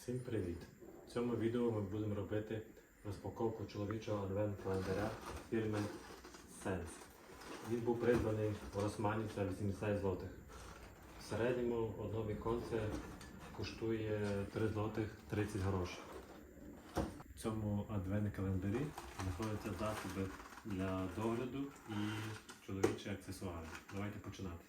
Всім привіт! В цьому відео ми будемо робити розпаковку чоловічого адвент-календаря фірми Sense. Він був придбаний в Росмані за 80 злотих. В середньому одне віконце коштує 3 злотих 30 грошей. В цьому адвент-календарі знаходяться засоби для догляду і чоловічі аксесуари. Давайте починати.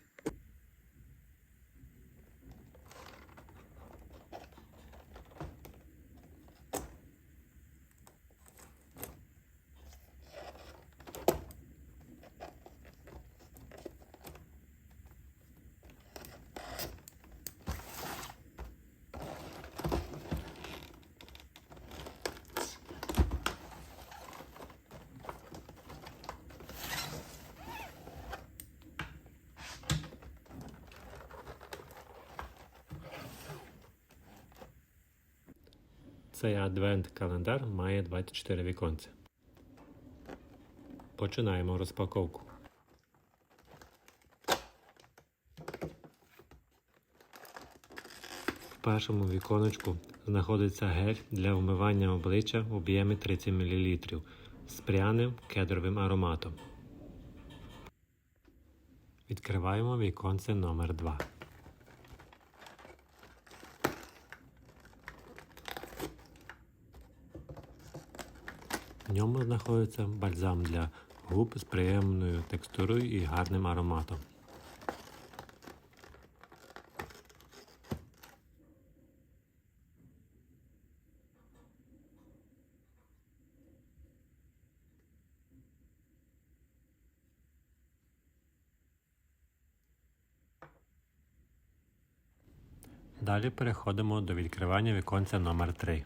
Цей адвент-календар має 24 віконця. Починаємо розпаковку. В першому віконечку знаходиться гель для вмивання обличчя в об'ємі 30 мл з пряним кедровим ароматом. Відкриваємо віконце номер 2 В ньому знаходиться бальзам для губ з приємною текстурою і гарним ароматом. Далі переходимо до відкривання віконця номер 3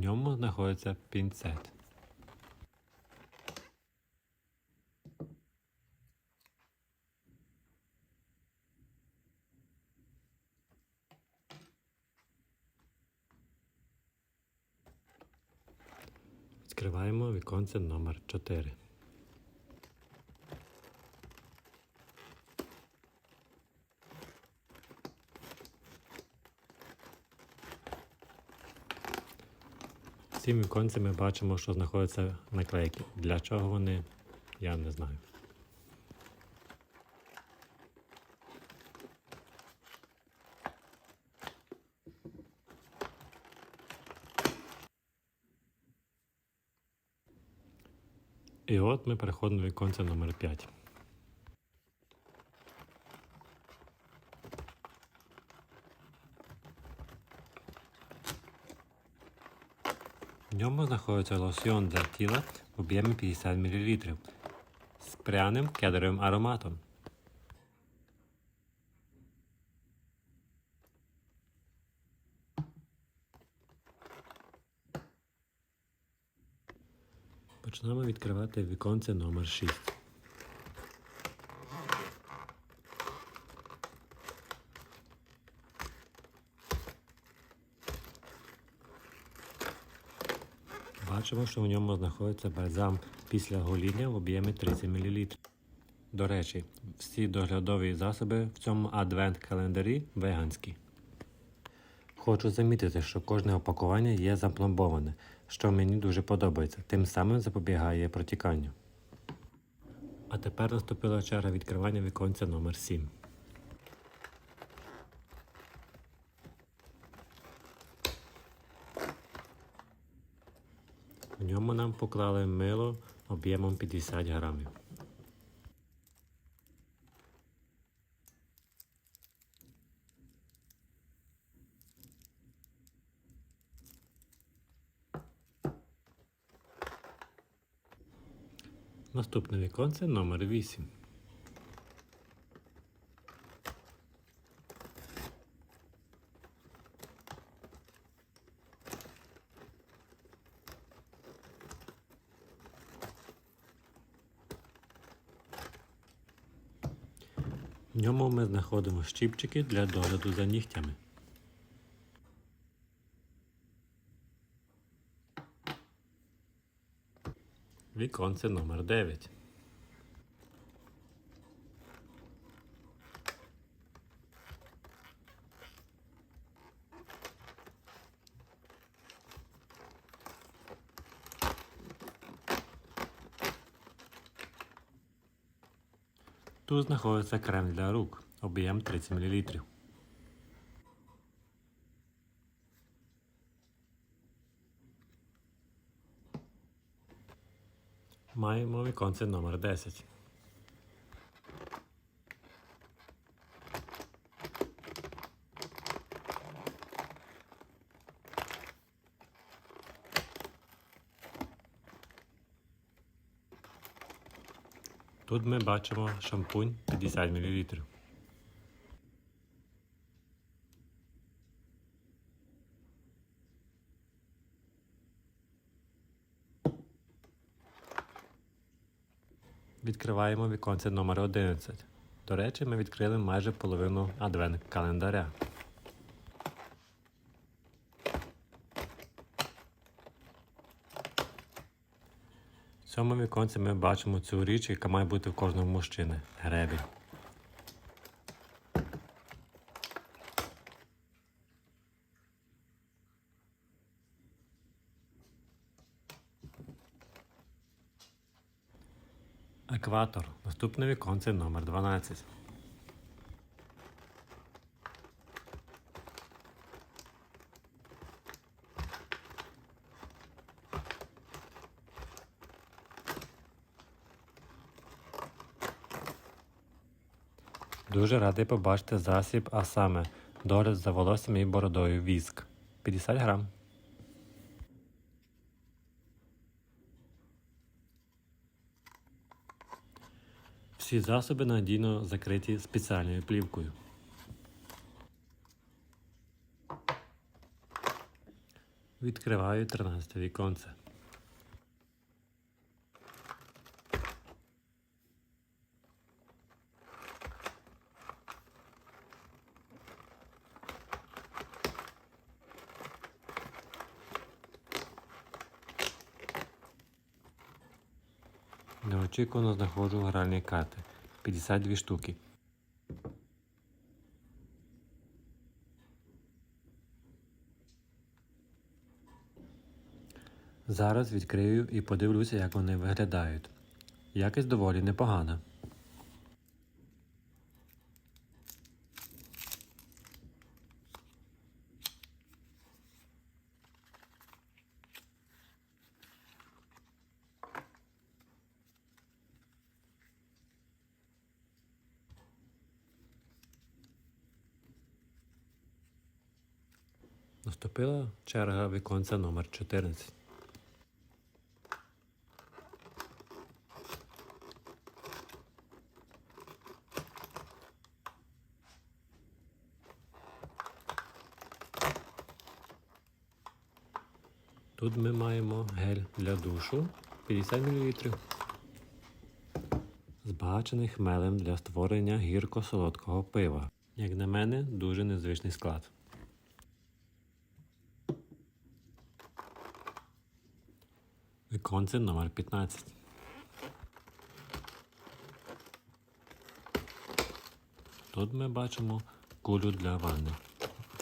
ньому знаходиться пінцет. Відкриваємо віконце номер 4 В цім ми бачимо, що знаходяться наклейки. Для чого вони, я не знаю. І от ми переходимо до віконця номер 5. Ньому знаходиться лосьйон для тіла в об'ємі 50 мл з пряним кедровим ароматом. Почнемо відкривати віконце номер 6. Бачимо, що в ньому знаходиться бальзам після гоління в об'ємі 30 мл. До речі, всі доглядові засоби в цьому адвент-календарі веганські. Хочу замітити, що кожне опакування є запломбоване, що мені дуже подобається, тим самим запобігає протіканню. А тепер наступила черга відкривання віконця номер 7. Ньому нам поклали мило об'ємом 50 грамів. Наступне віконце номер 8. В ньому ми знаходимо щіпчики для догляду за нігтями. Віконце номер 9. Тут знаходиться крем для рук, об'єм 30 мл. Маємо віконце номер 10. Тут ми бачимо шампунь 50 мл. Відкриваємо віконце номер 11. До речі, ми відкрили майже половину адвент календаря. Цьому віконці ми бачимо цю річ, яка має бути в кожного мужчини гребінь. Екватор. Наступне віконце номер 12. Дуже радий побачити засіб, а саме догляд за волоссям і бородою віск. 50 грам. Всі засоби надійно закриті спеціальною плівкою. Відкриваю 13 віконце. Неочікувано знаходжу гральні карти. 52 штуки. Зараз відкрию і подивлюся, як вони виглядають. Якість доволі непогана. Наступила черга віконця номер 14. Тут ми маємо гель для душу 50 мл. Збагачений хмелем для створення гірко-солодкого пива. Як на мене, дуже незвичний склад. Віконце номер 15. Тут ми бачимо кулю для ванни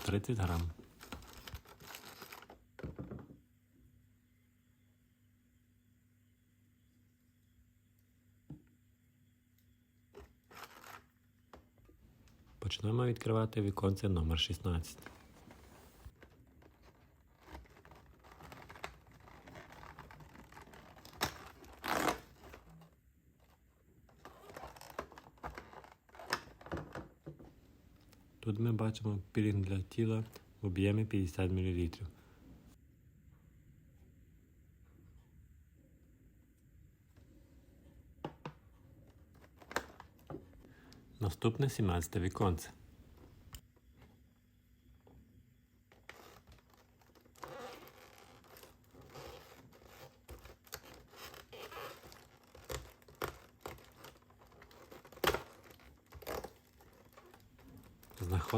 30 грам. Почнемо відкривати віконце номер 16. Тут ми бачимо пілінг для тіла в об'ємі 50 мл. Наступне 17 віконце.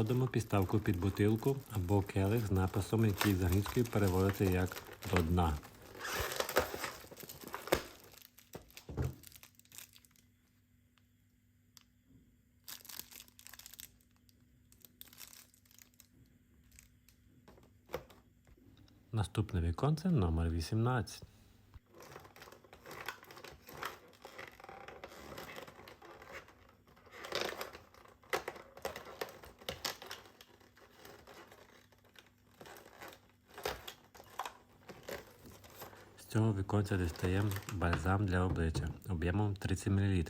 Знаходимо підставку під бутилку або келих з написом, який з англійської переводиться як до дна. Наступне віконце номер 18. Віконця дістаємо бальзам для обличчя об'ємом 30 мл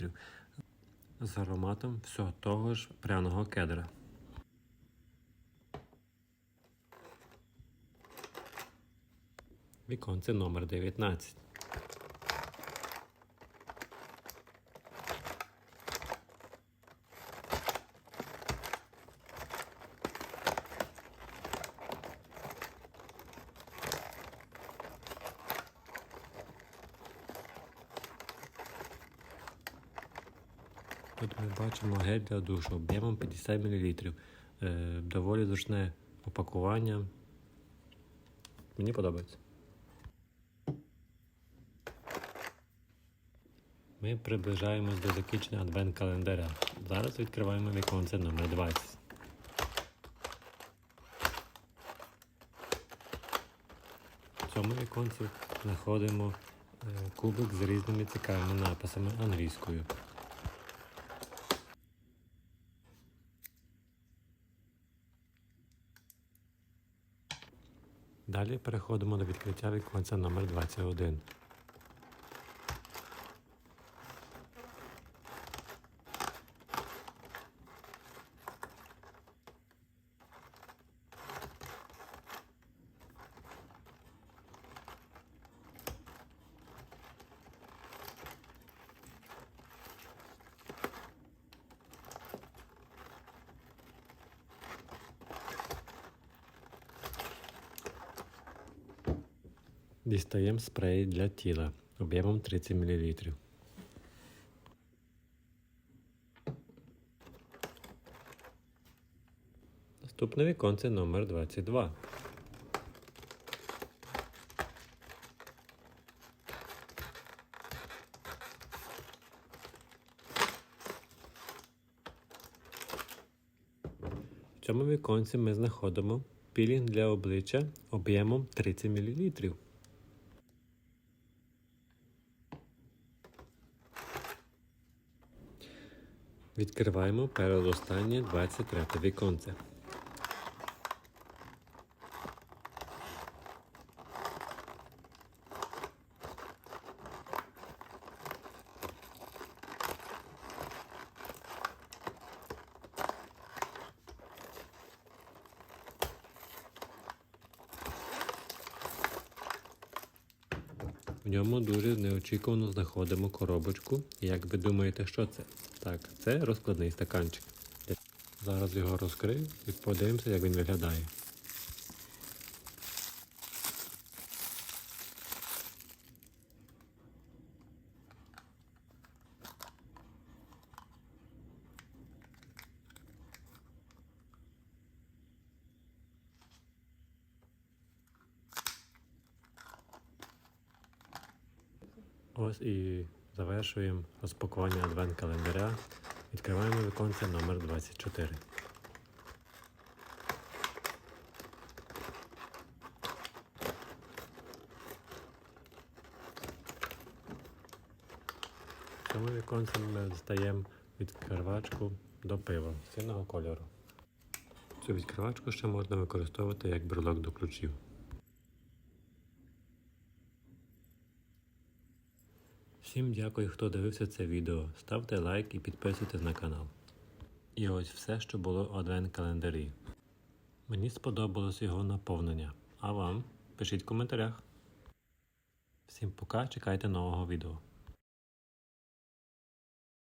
з ароматом всього того ж пряного кедра. Віконце номер 19. Тут ми бачимо гель для душу об'ємом 50 мл. Е, доволі зручне упакування. Мені подобається. Ми приближаємось до закінчення адвент календаря. Зараз відкриваємо віконце номер 20. В цьому віконці знаходимо е, кубик з різними цікавими написами англійською. Далі переходимо до відкриття віконця номер 21. Дістаємо спрей для тіла об'ємом 30 мл. Наступне віконце номер 22. В цьому віконці ми знаходимо пілінг для обличчя об'ємом 30 мл. Відкриваємо передостаннє 23 віконце. В ньому дуже неочікувано знаходимо коробочку. Як ви думаєте, що це? Так, це розкладний стаканчик. Зараз його розкрию і подивимося, як він виглядає. Ось і завершуємо розпакування адвент календаря. Відкриваємо віконце номер 24. В цьому віконці ми дістаємо відкривачку до пива синього кольору. Цю відкривачку ще можна використовувати як брелок до ключів. Всім дякую, хто дивився це відео. Ставте лайк і підписуйтесь на канал. І ось все, що було в адвент календарі. Мені сподобалось його наповнення. А вам? Пишіть в коментарях. Всім пока, чекайте нового відео.